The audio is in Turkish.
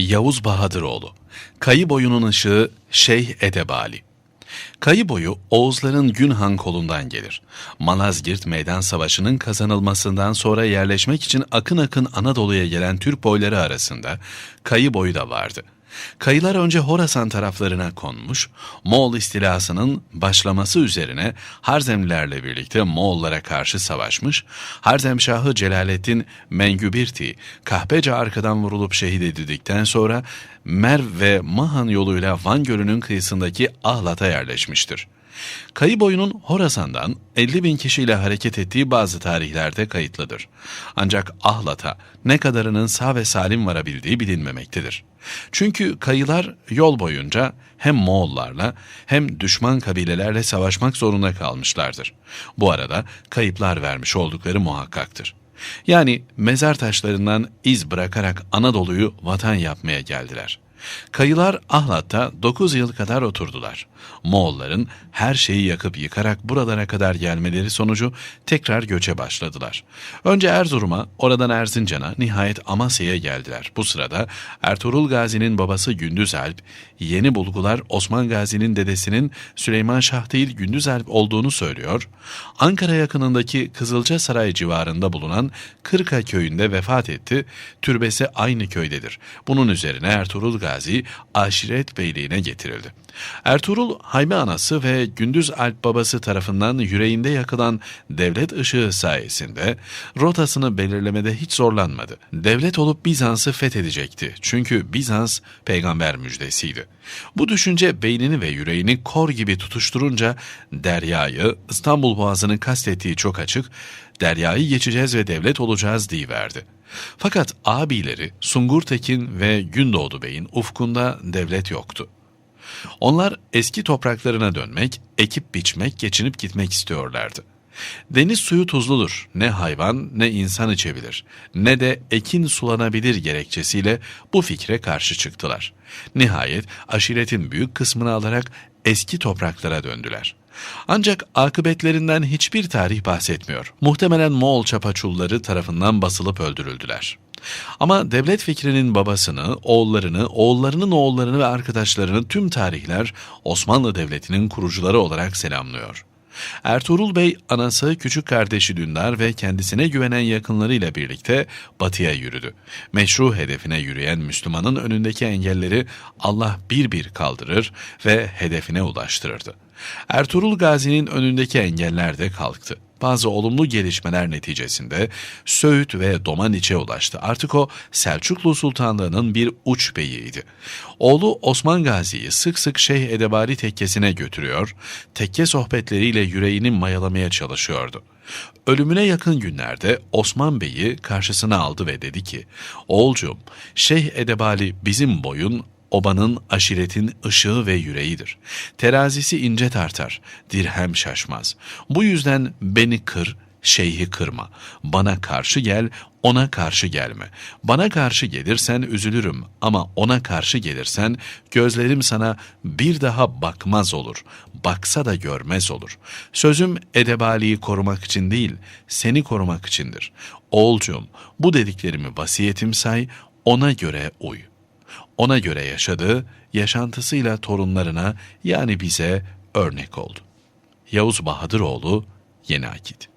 Yavuz Bahadıroğlu Kayı boyunun ışığı Şeyh Edebali Kayı boyu Oğuzların Günhan kolundan gelir. Malazgirt Meydan Savaşı'nın kazanılmasından sonra yerleşmek için akın akın Anadolu'ya gelen Türk boyları arasında Kayı boyu da vardı. Kayılar önce Horasan taraflarına konmuş, Moğol istilasının başlaması üzerine Harzemlilerle birlikte Moğollara karşı savaşmış, Harzemşahı Celaleddin Mengübirti, Kahpece arkadan vurulup şehit edildikten sonra Merv ve Mahan yoluyla Van Gölü'nün kıyısındaki Ahlat'a yerleşmiştir. Kayı boyunun Horasan'dan 50 bin kişiyle hareket ettiği bazı tarihlerde kayıtlıdır. Ancak Ahlat'a ne kadarının sağ ve salim varabildiği bilinmemektedir. Çünkü kayılar yol boyunca hem Moğollarla hem düşman kabilelerle savaşmak zorunda kalmışlardır. Bu arada kayıplar vermiş oldukları muhakkaktır. Yani mezar taşlarından iz bırakarak Anadolu'yu vatan yapmaya geldiler.'' Kayılar Ahlat'ta 9 yıl kadar oturdular. Moğolların her şeyi yakıp yıkarak buralara kadar gelmeleri sonucu tekrar göçe başladılar. Önce Erzurum'a, oradan Erzincan'a, nihayet Amasya'ya geldiler. Bu sırada Ertuğrul Gazi'nin babası Gündüz Alp, yeni bulgular Osman Gazi'nin dedesinin Süleyman Şah değil Gündüz Alp olduğunu söylüyor. Ankara yakınındaki Kızılca Saray civarında bulunan Kırka köyünde vefat etti. Türbesi aynı köydedir. Bunun üzerine Ertuğrul Gazi aşiret beyliğine getirildi. Ertuğrul Hayme anası ve Gündüz Alp babası tarafından yüreğinde yakılan devlet ışığı sayesinde rotasını belirlemede hiç zorlanmadı. Devlet olup Bizans'ı fethedecekti. Çünkü Bizans peygamber müjdesiydi. Bu düşünce beynini ve yüreğini kor gibi tutuşturunca Derya'yı İstanbul Boğazı'nı kastettiği çok açık, Derya'yı geçeceğiz ve devlet olacağız verdi. Fakat abileri Sungur Tekin ve Gündoğdu Bey'in ufkunda devlet yoktu. Onlar eski topraklarına dönmek, ekip biçmek, geçinip gitmek istiyorlardı. Deniz suyu tuzludur. Ne hayvan ne insan içebilir. Ne de ekin sulanabilir gerekçesiyle bu fikre karşı çıktılar. Nihayet aşiretin büyük kısmını alarak eski topraklara döndüler. Ancak akıbetlerinden hiçbir tarih bahsetmiyor. Muhtemelen Moğol çapaçulları tarafından basılıp öldürüldüler. Ama devlet fikrinin babasını, oğullarını, oğullarının oğullarını ve arkadaşlarını tüm tarihler Osmanlı Devleti'nin kurucuları olarak selamlıyor. Ertuğrul Bey, anası, küçük kardeşi Dündar ve kendisine güvenen yakınlarıyla birlikte batıya yürüdü. Meşru hedefine yürüyen Müslümanın önündeki engelleri Allah bir bir kaldırır ve hedefine ulaştırırdı. Ertuğrul Gazi'nin önündeki engeller de kalktı. Bazı olumlu gelişmeler neticesinde Söğüt ve Domaniç'e ulaştı. Artık o Selçuklu Sultanlığı'nın bir uç beyiydi. Oğlu Osman Gazi'yi sık sık Şeyh Edebari tekkesine götürüyor, tekke sohbetleriyle yüreğini mayalamaya çalışıyordu. Ölümüne yakın günlerde Osman Bey'i karşısına aldı ve dedi ki, Oğulcum, Şeyh Edebali bizim boyun, Obanın aşiretin ışığı ve yüreğidir. Terazisi ince tartar, dirhem şaşmaz. Bu yüzden beni kır, şeyhi kırma. Bana karşı gel, ona karşı gelme. Bana karşı gelirsen üzülürüm ama ona karşı gelirsen gözlerim sana bir daha bakmaz olur. Baksa da görmez olur. Sözüm edebaliyi korumak için değil, seni korumak içindir. Oğulcuğum, bu dediklerimi vasiyetim say, ona göre uy. Ona göre yaşadı, yaşantısıyla torunlarına yani bize örnek oldu. Yavuz Bahadıroğlu, Yeni Akit